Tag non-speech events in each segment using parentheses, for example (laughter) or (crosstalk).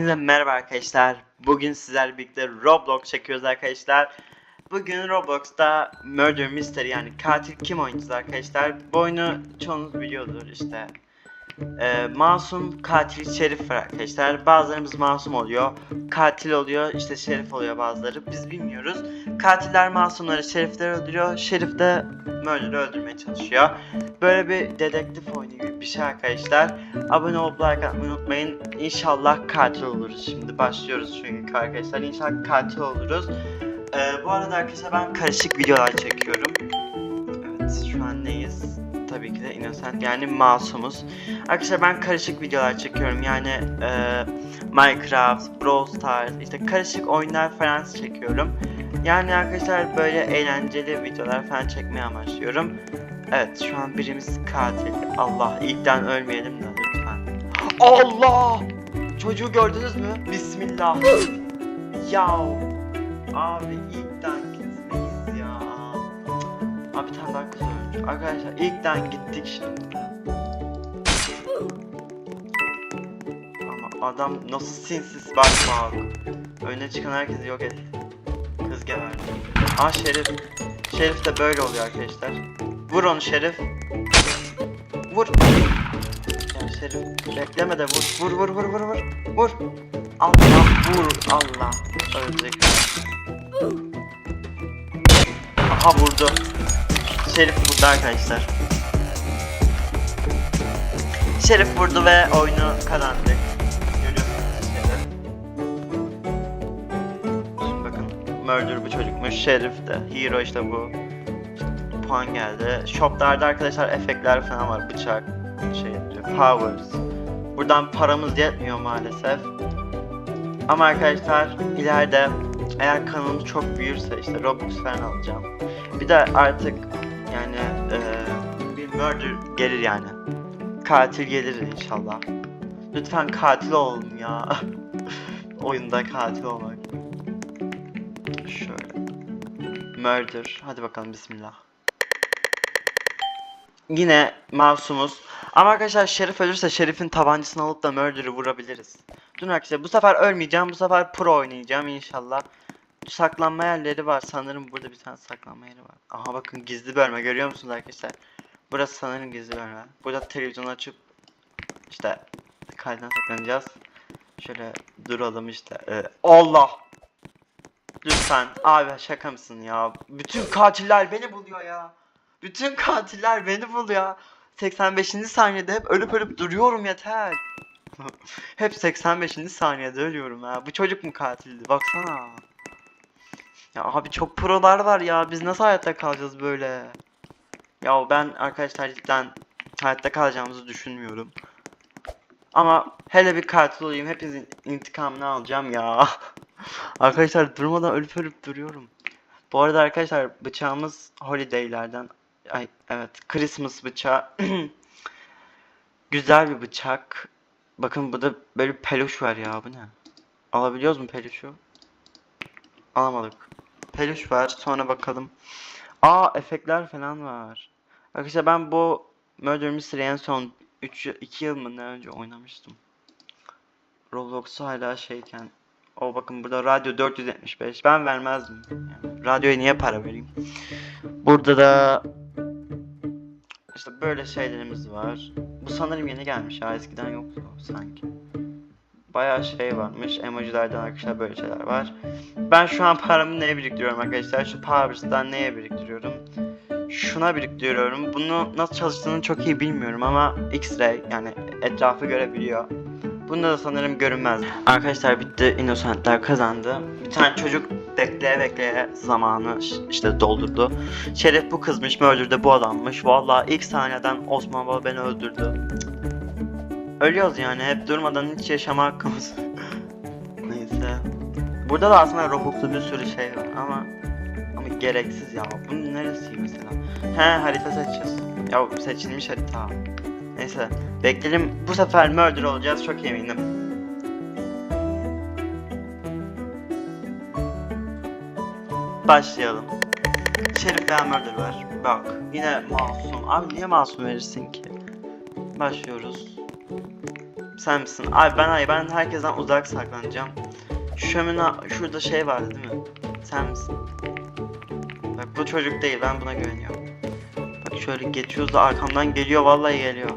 Hepinize merhaba arkadaşlar. Bugün sizlerle birlikte Roblox çekiyoruz arkadaşlar. Bugün Roblox'ta Murder Mystery yani katil kim oynayacağız arkadaşlar. Bu oyunu çoğunuz biliyordur işte. Ee, masum katil şerif arkadaşlar. Bazılarımız masum oluyor. Katil oluyor işte şerif oluyor bazıları. Biz bilmiyoruz. Katiller masumları şerifleri öldürüyor. Şerif de Murder'ı öldürmeye çalışıyor. Böyle bir dedektif oyunu gibi bir şey arkadaşlar. Abone olup like atmayı unutmayın. İnşallah katil oluruz. Şimdi başlıyoruz çünkü arkadaşlar. İnşallah katil oluruz. Ee, bu arada arkadaşlar ben karışık videolar çekiyorum. İnnocent yani masumuz. Arkadaşlar ben karışık videolar çekiyorum. Yani e, Minecraft, Brawl Stars, işte karışık oyunlar falan çekiyorum. Yani arkadaşlar böyle eğlenceli videolar falan çekmeye amaçlıyorum. Evet şu an birimiz katil. Allah ilkten ölmeyelim de lütfen. Allah! Çocuğu gördünüz mü? Bismillah. ya abi ilkten gitmeyiz ya. Abi bir tane daha kız. Arkadaşlar ilkten gittik şimdi. Ama adam nasıl sinsiz bak bak. Öne çıkan herkesi yok etti. Kız geberdi. Aa Şerif. Şerif de böyle oluyor arkadaşlar. Vur onu Şerif. Vur. Ya Şerif bekleme de vur. Vur vur vur vur vur. Vur. Allah vur Allah. Ölecek. Aha vurdu. Şerif vurdu arkadaşlar. Şerif vurdu ve oyunu. Şimdi bakın Murder bu çocukmuş. Şerif de. Hero işte bu. Puan geldi. Shoplarda arkadaşlar efektler falan var. Bıçak, şey, powers. Buradan paramız yetmiyor maalesef. Ama arkadaşlar ileride eğer kanalım çok büyürse işte Robux falan alacağım. Bir de artık yani eee, bir murder gelir yani. Katil gelir inşallah. Lütfen katil olalım ya. (laughs) Oyunda katil olmak. Şöyle. Murder. Hadi bakalım bismillah. Yine masumuz. Ama arkadaşlar Şerif ölürse Şerif'in tabancasını alıp da Murder'ı vurabiliriz. Dur arkadaşlar bu sefer ölmeyeceğim. Bu sefer pro oynayacağım inşallah. Saklanma yerleri var. Sanırım burada bir tane saklanma yeri var. Aha bakın gizli bölme görüyor musunuz arkadaşlar? Burası sanırım gizli bölme. Burada televizyon açıp işte kaydan saklanacağız. Şöyle duralım işte. Ee, Allah! Lütfen abi şaka mısın ya? Bütün katiller beni buluyor ya. Bütün katiller beni buluyor. 85. saniyede hep ölüp ölüp duruyorum yeter. (laughs) hep 85. saniyede ölüyorum ha. Bu çocuk mu katildi? Baksana. Ya abi çok prolar var ya. Biz nasıl hayatta kalacağız böyle? Ya ben arkadaşlar cidden hayatta kalacağımızı düşünmüyorum. Ama hele bir katil olayım. Hepinizin intikamını alacağım ya. (laughs) arkadaşlar durmadan ölüp ölüp duruyorum. Bu arada arkadaşlar bıçağımız Holiday'lerden. Ay evet Christmas bıçağı. (clears throat) Güzel bir bıçak. Bakın burada böyle peluş var ya bu ne? Alabiliyoruz mu peluşu? Alamadık. Peluş var sonra bakalım. Aa efektler falan var. Arkadaşlar ben bu Murder Mystery en son 3 2 yıl mı ne önce oynamıştım. Roblox'u hala şeyken. O bakın burada radyo 475. Ben vermezdim. Yani radyoya niye para vereyim? Burada da işte böyle şeylerimiz var. Bu sanırım yeni gelmiş ya eskiden yoktu sanki. Bayağı şey varmış. Emojilerden arkadaşlar böyle şeyler var. Ben şu an paramı neye biriktiriyorum arkadaşlar? Şu Powers'tan neye biriktiriyorum? Şuna biriktiriyorum. Bunu nasıl çalıştığını çok iyi bilmiyorum ama X-ray yani etrafı görebiliyor. Bunda da sanırım görünmez. Arkadaşlar bitti. Innocentler kazandı. Bir tane çocuk bekleye bekleye zamanı işte doldurdu. Şeref bu kızmış, Murder de bu adammış. Vallahi ilk saniyeden Osman Baba beni öldürdü. Ölüyoruz yani hep durmadan hiç yaşama hakkımız. (laughs) Neyse. Burada da aslında Roblox'ta bir sürü şey var ama ama gereksiz ya. Bunun neresi mesela? He harita seçeceğiz. Ya seçilmiş harita. Neyse bekleyelim. Bu sefer murder olacağız çok eminim. Başlayalım. Şerif veya murder var. Bak yine masum. Abi niye masum verirsin ki? Başlıyoruz. Sen misin? Ay ben ay ben herkesten uzak saklanacağım. Şömine şurada şey vardı değil mi? Sen misin? Bak bu çocuk değil ben buna güveniyorum. Bak şöyle geçiyoruz da arkamdan geliyor vallahi geliyor.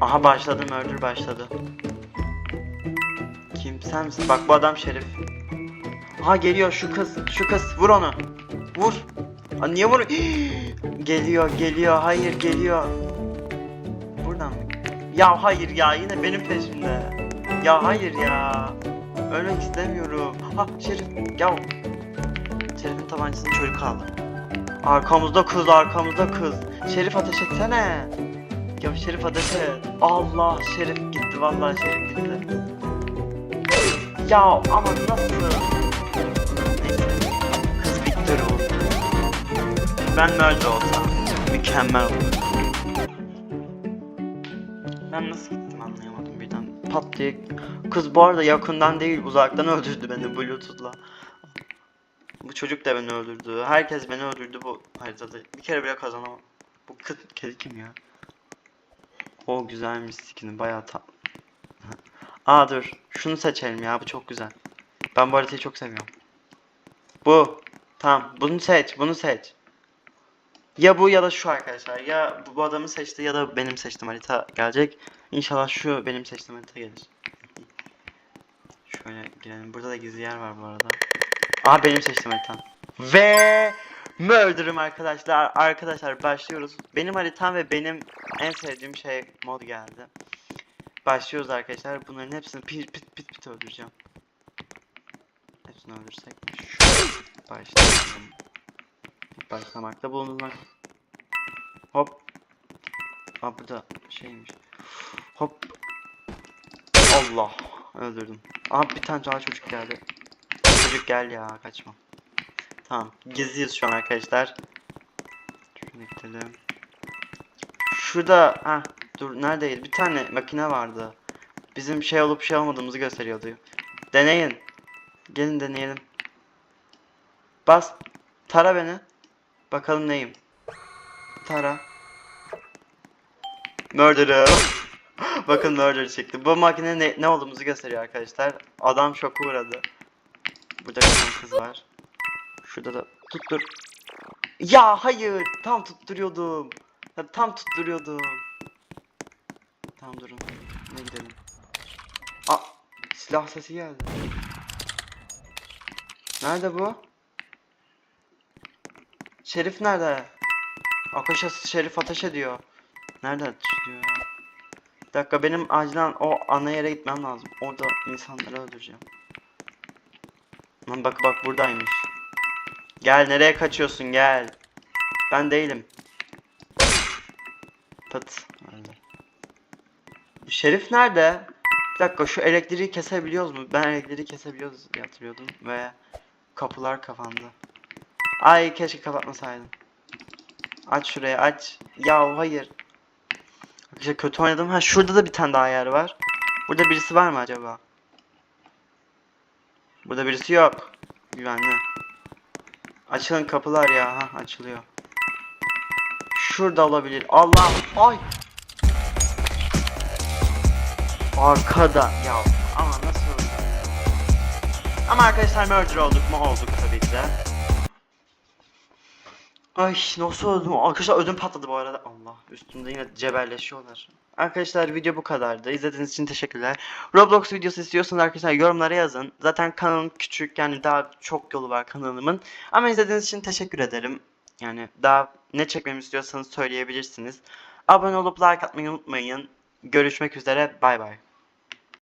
Aha başladı murder başladı. Kim sen misin? Bak bu adam şerif. Aha geliyor şu kız şu kız vur onu. Vur. Aa, niye vur? (gasps) geliyor geliyor hayır geliyor. Ya hayır ya yine benim peşimde. Ya hayır ya. Ölmek istemiyorum. Ha Şerif ya. Şerif'in tabancasını çocuk aldı. Arkamızda kız arkamızda kız. Şerif ateş etsene. Ya Şerif ateş et. Allah Şerif gitti vallahi Şerif gitti. Ya ama nasıl? Neyse. Kız Victor oldu. Ben nerede olsam mükemmel olur. Ben nasıl gittim anlayamadım birden. Pat diye. Kız bu arada yakından değil uzaktan öldürdü beni bluetooth'la. Bu çocuk da beni öldürdü. Herkes beni öldürdü bu haritada. Bir kere bile kazanamam. Bu kız kedi kim ya? O güzelmiş skin'i bayağı tatlı. (laughs) Aa dur. Şunu seçelim ya bu çok güzel. Ben bu haritayı çok seviyorum. Bu. Tamam bunu seç bunu seç. Ya bu ya da şu arkadaşlar. Ya bu, bu adamın seçti ya da benim seçtiğim harita gelecek. İnşallah şu benim seçtiğim harita gelir. Şöyle girelim. Burada da gizli yer var bu arada. Aa benim seçtiğim haritam. Ve Murder'ım arkadaşlar. Arkadaşlar başlıyoruz. Benim haritam ve benim en sevdiğim şey mod geldi. Başlıyoruz arkadaşlar. Bunların hepsini pit pit pit pit öldüreceğim. Hepsini öldürsek. Başlayalım. Başlamakta bulunmak. Hop. Aa burada şeymiş. Hop. Allah. Öldürdüm. Aha bir tane daha çocuk geldi. Çocuk gel ya kaçma. Tamam. Gizliyiz şu an arkadaşlar. Şunu gidelim. Şurada ha dur neredeydi? Bir tane makine vardı. Bizim şey olup şey olmadığımızı gösteriyordu. Deneyin. Gelin deneyelim. Bas. Tara beni. Bakalım neyim. Tara. Murder'ım. (laughs) Bakın murder çıktı. Bu makine ne, ne olduğumuzu gösteriyor arkadaşlar. Adam şoku uğradı. Burada bir kız var. Şurada da tuttur. Ya hayır. Tam tutturuyordum. Ya, tam tutturuyordum. Tamam durun. Ne gidelim. Aa silah sesi geldi. Nerede bu? Şerif nerede? Arkadaşlar Şerif ateş ediyor. Nerede ateş ediyor ya? Dakika benim acilen o ana yere gitmem lazım. Orada insanları öldüreceğim. Lan bak bak buradaymış. Gel nereye kaçıyorsun gel. Ben değilim. Pıt. Şerif nerede? Bir dakika şu elektriği kesebiliyoruz mu? Ben elektriği kesebiliyoruz diye hatırlıyordum ve kapılar kapandı. Ay keşke kapatmasaydım. Aç şurayı aç. Ya hayır. Arkadaşlar kötü oynadım. Ha şurada da bir tane daha yer var. Burada birisi var mı acaba? Burada birisi yok. Güvenli. Açılın kapılar ya. Ha açılıyor. Şurada olabilir. Allah. Ay. Arkada. Ya ama nasıl? Ama arkadaşlar murder olduk mu? Olduk tabii ki de. Ay nasıl öldüm? Arkadaşlar ödüm patladı bu arada. Allah üstümde yine cebelleşiyorlar. Arkadaşlar video bu kadardı. İzlediğiniz için teşekkürler. Roblox videosu istiyorsanız arkadaşlar yorumlara yazın. Zaten kanalım küçük yani daha çok yolu var kanalımın. Ama izlediğiniz için teşekkür ederim. Yani daha ne çekmemi istiyorsanız söyleyebilirsiniz. Abone olup like atmayı unutmayın. Görüşmek üzere. Bay bay.